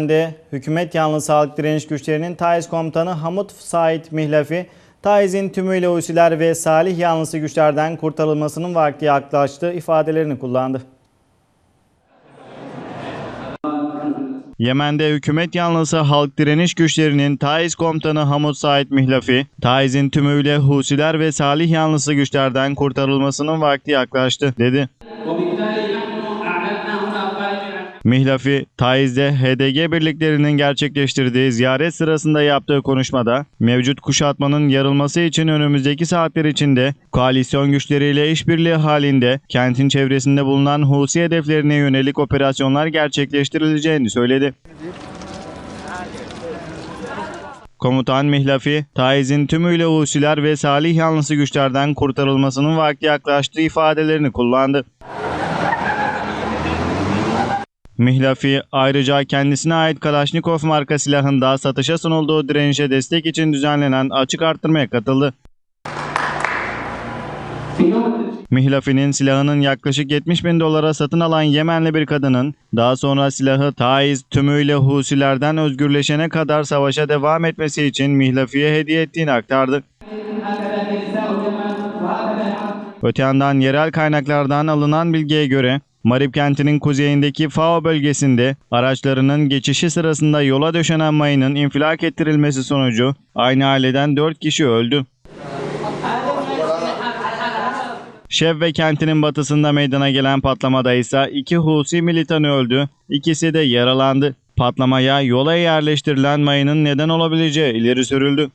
de hükümet yanlısı halk direniş güçlerinin Taiz komutanı Hamut Said Mihlafi, Taiz'in tümüyle Husiler ve Salih yanlısı güçlerden kurtarılmasının vakti yaklaştı ifadelerini kullandı. Yemen'de hükümet yanlısı halk direniş güçlerinin Taiz komutanı Hamut Said Mihlafi, Taiz'in tümüyle Husiler ve Salih yanlısı güçlerden kurtarılmasının vakti yaklaştı dedi. Mihlafi, Taiz'de HDG birliklerinin gerçekleştirdiği ziyaret sırasında yaptığı konuşmada, mevcut kuşatmanın yarılması için önümüzdeki saatler içinde koalisyon güçleriyle işbirliği halinde kentin çevresinde bulunan Husi hedeflerine yönelik operasyonlar gerçekleştirileceğini söyledi. Komutan Mihlafi, Taiz'in tümüyle Husiler ve Salih yanlısı güçlerden kurtarılmasının vakti yaklaştığı ifadelerini kullandı. Mihlafi ayrıca kendisine ait Kalaşnikov marka silahında satışa sunulduğu direnişe destek için düzenlenen açık arttırmaya katıldı. Mihlafi'nin silahının yaklaşık 70 bin dolara satın alan Yemenli bir kadının daha sonra silahı Taiz tümüyle Husilerden özgürleşene kadar savaşa devam etmesi için Mihlafi'ye hediye ettiğini aktardı. Öte yandan yerel kaynaklardan alınan bilgiye göre Marib kentinin kuzeyindeki Fao bölgesinde araçlarının geçişi sırasında yola döşenen mayının infilak ettirilmesi sonucu aynı aileden 4 kişi öldü. Şevve kentinin batısında meydana gelen patlamada ise iki Husi militanı öldü, ikisi de yaralandı. Patlamaya yola yerleştirilen mayının neden olabileceği ileri sürüldü.